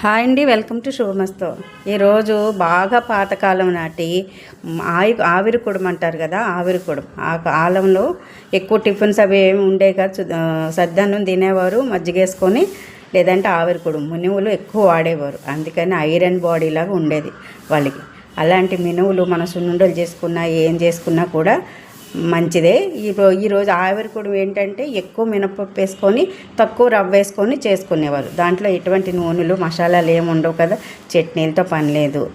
Hi అండి welcome to శుభమస్తో. ఈరోజు బాగా పాతకాలం నాటి ఆయి ఆవిరి కుడం అంటారు కదా ఆవిరి కుడం. ఆ కాలంలో ఎక్కువ టిఫిన్స్ అవి ఏమి ఉండే కాదు. సద్దన్నం తినేవారు మజ్జిగేసుకొని లేదంటే ఆవిరి కుడం. మినువులు ఎక్కువ వాడేవారు. అందుకని ఐరన్ బాడీ లాగా ఉండేది వాళ్ళకి. అలాంటి మినువులు మన సున్నుండలు చేసుకున్నా ఏం చేసుకున్నా కూడా మంచిదే. ఈ ఈరోజు ఆవిరి ఏంటంటే ఎక్కువ మినపప్పు వేసుకొని తక్కువ రవ్వ వేసుకొని చేసుకునేవారు. దాంట్లో ఎటువంటి నూనెలు మసాలాలు ఏమి ఉండవు కదా. చట్నీలతో పని లేదు.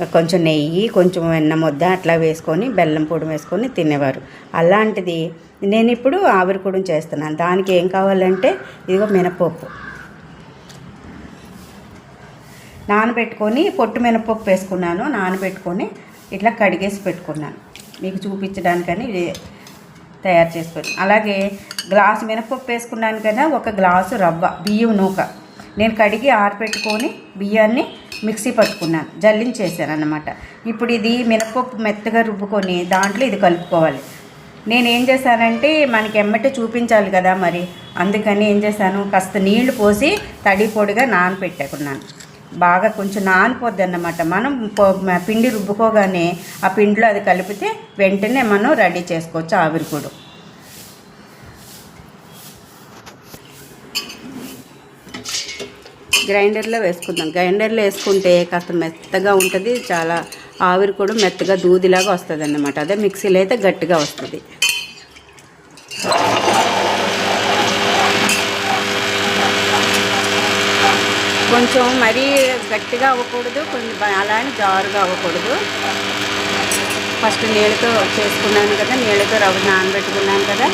కొంచెం నెయ్యి కొంచెం వెన్న ముద్ద అట్లా వేసుకొని బెల్లం పొడి వేసుకొని తినేవారు. అలాంటిది నేను ఇప్పుడు ఆవిరి చేస్తున్నాను. దానికి ఏం కావాలంటే ఇదిగో మినపప్పు. నానబెట్టుకొని పొట్టు మినపప్పు వేసుకున్నాను. నానబెట్టుకొని ఇట్లా కడిగేసి పెట్టుకున్నాను. మీకు చూపించడానికని ఇది తయారు చేసుకొని అలాగే గ్లాసు మినపప్పు వేసుకున్నాను కదా ఒక గ్లాసు రవ్వ బియ్యం నూక. నేను కడిగి ఆరపెట్టుకొని బియ్యాన్ని మిక్సీ పట్టుకున్నాను జల్లించేసాను అన్నమాట ఇప్పుడు ఇది మినపప్పు మెత్తగా రుబ్బుకొని దాంట్లో ఇది కలుపుకోవాలి. నేను ఏం చేశానంటే మనకి ఎమ్మటే చూపించాలి కదా మరి. అందుకని ఏం చేశాను కాస్త నీళ్ళు పోసి తడి పొడిగా నానపెట్టుకున్నాను. బాగా కొంచెం నానిపోద్ది అన్నమాట. మనం పిండి రుబ్బుకోగానే ఆ పిండిలో అది కలిపితే వెంటనే మనం రెడీ చేసుకోవచ్చు ఆవిరికుడు గ్రైండర్లో వేసుకుందాం. గ్రైండర్లో వేసుకుంటే కాస్త మెత్తగా ఉంటుంది. చాలా ఆవిరి కూడా మెత్తగా దూదిలాగా వస్తుంది అన్నమాట అదే మిక్సీలో అయితే గట్టిగా వస్తుంది. కొంచెం మరీ గట్టిగా అవ్వకూడదు కొంచెం అలా అని జారుగా అవ్వకూడదు. ఫస్ట్ నీళ్ళతో చేసుకున్నాను కదా నీళ్ళతో రవ్వ నానబెట్టుకున్నాను కదా.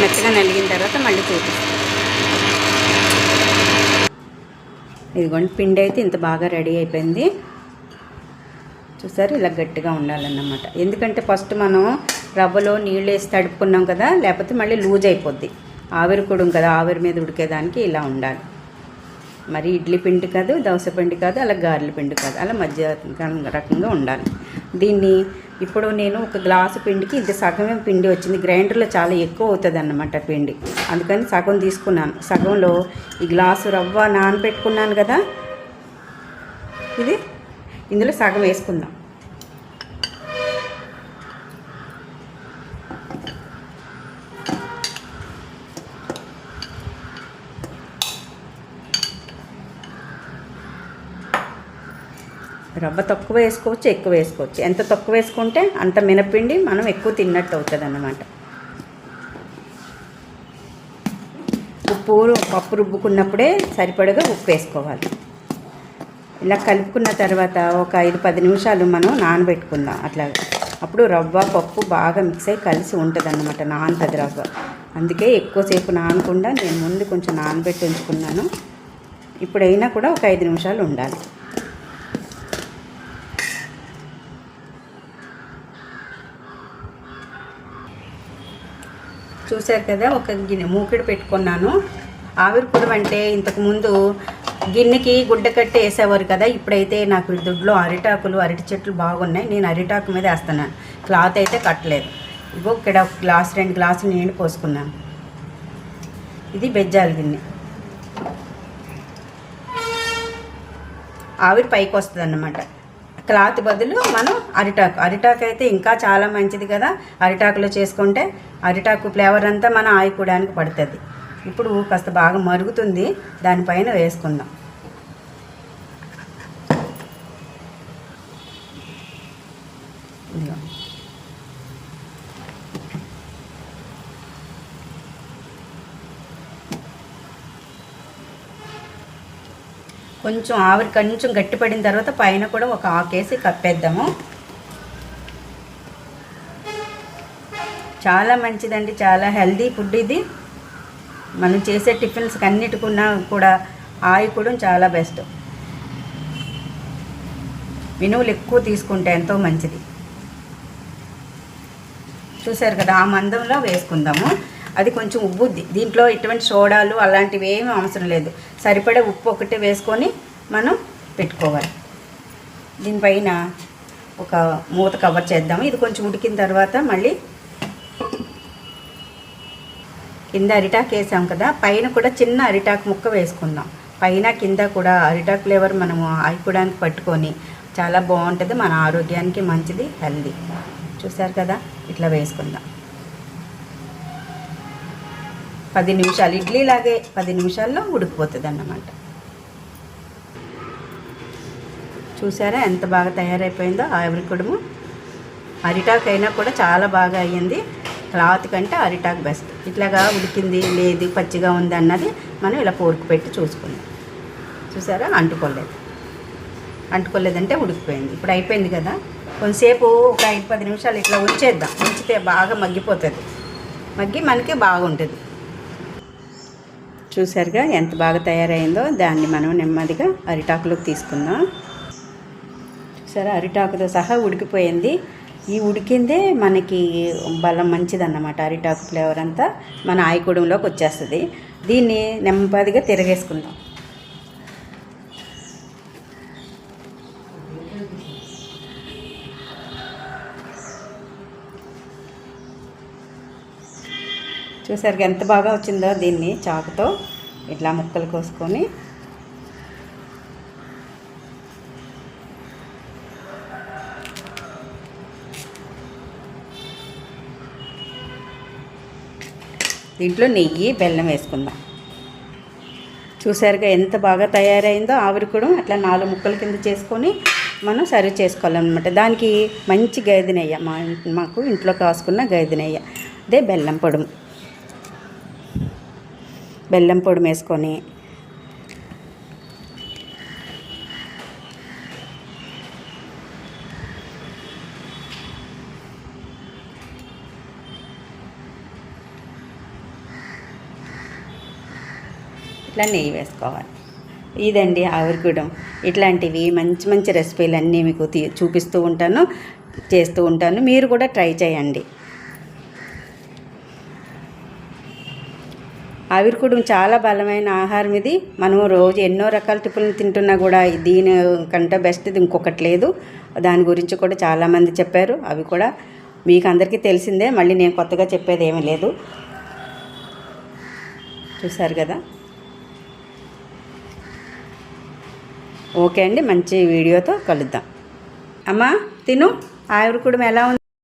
మెత్తగా నలిగిన తర్వాత మళ్ళీ చూపిస్తాను ఇదిగోండి పిండి అయితే ఇంత బాగా రెడీ అయిపోయింది. చూసారు ఇలా గట్టిగా ఉండాలన్నమాట. ఎందుకంటే ఫస్ట్ మనం రవ్వలో నీళ్ళు వేసి తడుపుకున్నాం కదా లేకపోతే మళ్ళీ లూజ్ అయిపోద్ది. ఆవిరి కూడా కదా ఆవిరి మీద ఉడికేదానికి ఇలా ఉండాలి. మరి ఇడ్లీ పిండి కాదు దోశ పిండి కాదు అలా గారెల పిండి కాదు అలా మధ్య రకంగా ఉండాలి. దీన్ని ఇప్పుడు నేను ఒక గ్లాసు పిండికి ఇది సగమే పిండి వచ్చింది గ్రైండర్లో చాలా ఎక్కువ అవుతుంది అన్నమాట పిండి. అందుకని సగం తీసుకున్నాను. సగంలో ఈ గ్లాసు రవ్వ నానబెట్టుకున్నాను కదా ఇది ఇందులో సగం వేసుకుందాం. రవ్వ తక్కువ వేసుకోవచ్చు ఎక్కువ వేసుకోవచ్చు. ఎంత తక్కువ వేసుకుంటే అంత మినపిండి మనం ఎక్కువ తిన్నట్టు అవుతుంది అన్నమాట ఉప్పు పప్పు రుబ్బుకున్నప్పుడే సరిపడగా ఉప్పు వేసుకోవాలి. ఇలా కలుపుకున్న తర్వాత ఒక ఐదు పది నిమిషాలు మనం నానబెట్టుకుందాం అట్లా. అప్పుడు రవ్వ పప్పు బాగా మిక్స్ అయ్యి కలిసి ఉంటుంది అన్నమాట నానుతుంది రవ్వ. అందుకే ఎక్కువసేపు నానకుండా నేను ముందు కొంచెం నానబెట్టి ఉంచుకున్నాను. ఇప్పుడైనా కూడా ఒక ఐదు నిమిషాలు ఉండాలి. చూశారు కదా ఒక గిన్నె మూకిడి పెట్టుకున్నాను. ఆవిరిపురం అంటే ఇంతకుముందు గిన్నెకి గుడ్డ కట్టి వేసేవారు కదా ఇప్పుడైతే నాకు దొడ్లో అరిటాకులు అరటి చెట్లు బాగున్నాయి నేను అరిటాకు మీద వేస్తున్నాను. క్లాత్ అయితే కట్టలేదు. ఇగో ఇక్కడ ఒక గ్లాస్ రెండు గ్లాసులు నీళ్ళు పోసుకున్నాను. ఇది బెజ్జాల గిన్నె. ఆవిరి పైకి వస్తుంది అన్నమాట క్లాత్ బదులు మనం అరిటాకు. అరిటాకు అయితే ఇంకా చాలా మంచిది కదా. అరిటాకులో చేసుకుంటే అరిటాకు ఫ్లేవర్ అంతా మన ఆయుకోవడానికి పడుతుంది. ఇప్పుడు కాస్త బాగా మరుగుతుంది. దానిపైన వేసుకుందాం. ఇదిగో. కొంచెం ఆవిరి కొంచెం గట్టిపడిన తర్వాత పైన కూడా ఒక ఆకేసి కప్పేద్దాము. చాలా మంచిదండి చాలా హెల్దీ ఫుడ్ ఇది. మనం చేసే టిఫిన్స్ అన్నిటికున్నా కూడా ఆయి కూడా చాలా బెస్ట్. మినువులు ఎక్కువ తీసుకుంటే ఎంతో మంచిది. చూసారు కదా ఆ మందంలో వేసుకుందాము. అది కొంచెం ఉబ్బుద్ది దీంట్లో ఎటువంటి సోడాలు అలాంటివి ఏమీ అవసరం లేదు. సరిపడే ఉప్పు ఒకటే వేసుకొని మనం పెట్టుకోవాలి. దీనిపైన ఒక మూత కవర్ చేద్దాము. ఇది కొంచెం ఉడికిన తర్వాత మళ్ళీ కింద అరిటాకు వేసాం కదా పైన కూడా చిన్న అరిటాకు ముక్క వేసుకుందాం. పైన కింద కూడా అరిటాకు ఫ్లేవర్ మనము ఆయిపోవడానికి పట్టుకొని చాలా బాగుంటుంది. మన ఆరోగ్యానికి మంచిది హెల్దీ చూసారు కదా? ఇట్లా వేసుకుందాం. పది నిమిషాలు ఇడ్లీ లాగే పది నిమిషాల్లో ఉడికిపోతుంది అన్నమాట చూసారా ఎంత బాగా తయారైపోయిందో ఆవిరి అరిటాక్ అరిటాకు అయినా కూడా చాలా బాగా అయ్యింది. క్లాత్ కంటే అరిటాక్ బెస్ట్. ఇట్లాగా ఉడికింది లేదు పచ్చిగా ఉంది అన్నది మనం ఇలా పోరుకు పెట్టి చూసుకుందాం. చూసారా? అంటుకోలేదు. అంటుకోలేదంటే ఉడికిపోయింది. ఇప్పుడు అయిపోయింది కదా. కొంతసేపు ఒక ఐదు పది నిమిషాలు ఇట్లా ఉంచేద్దాం. ఉంచితే బాగా మగ్గిపోతుంది. మగ్గి మనకి బాగుంటుంది. చూసారుగా ఎంత బాగా తయారైందో. దాన్ని మనం నెమ్మదిగా అరిటాకులోకి తీసుకుందాం. చూసారా అరిటాకుతో సహా ఉడికిపోయింది. ఈ ఉడికిందే మనకి బలం మంచిదన్నమాట అరిటాకు ఫ్లేవర్ అంతా మన ఆయకూడంలోకి వచ్చేస్తుంది. దీన్ని నెమ్మదిగా తిరగేసుకుందాం. చూసారు ఎంత బాగా వచ్చిందో దీన్ని చాకుతో ఇట్లా ముక్కలు కోసుకొని. దీంట్లో నెయ్యి బెల్లం వేసుకుందాం. చూసారుగా ఎంత బాగా తయారైందో ఆవిరి కూడా అట్లా నాలుగు ముక్కల కింద చేసుకొని మనం సర్వ్ చేసుకోవాలన్నమాట. దానికి మంచి గైది నెయ్యి మా మాకు ఇంట్లో కాసుకున్న గైది నెయ్యి అదే బెల్లం పొడుము. బెల్లం పొడి వేసుకొని ఇట్లా నెయ్యి వేసుకోవాలి. ఇదండి ఆవిరిగూడెం ఇట్లాంటివి మంచి మంచి రెసిపీలు అన్నీ మీకు తీ చూపిస్తూ ఉంటాను చేస్తూ ఉంటాను. మీరు కూడా ట్రై చేయండి. ఆవిరికుడం చాలా బలమైన ఆహారం ఇది. మనం రోజు ఎన్నో రకాల టిఫిన్లు తింటున్నా కూడా దీని కంటే బెస్ట్ ఇది. ఇంకొకటి లేదు. దాని గురించి కూడా చాలామంది చెప్పారు. అవి కూడా మీకు అందరికీ తెలిసిందే. మళ్ళీ నేను కొత్తగా చెప్పేది ఏమీ లేదు. చూసారు కదా? ఓకే అండి. మంచి వీడియోతో కలుద్దాం. అమ్మా తిను. ఆవిరికుడం ఎలా ఉంది?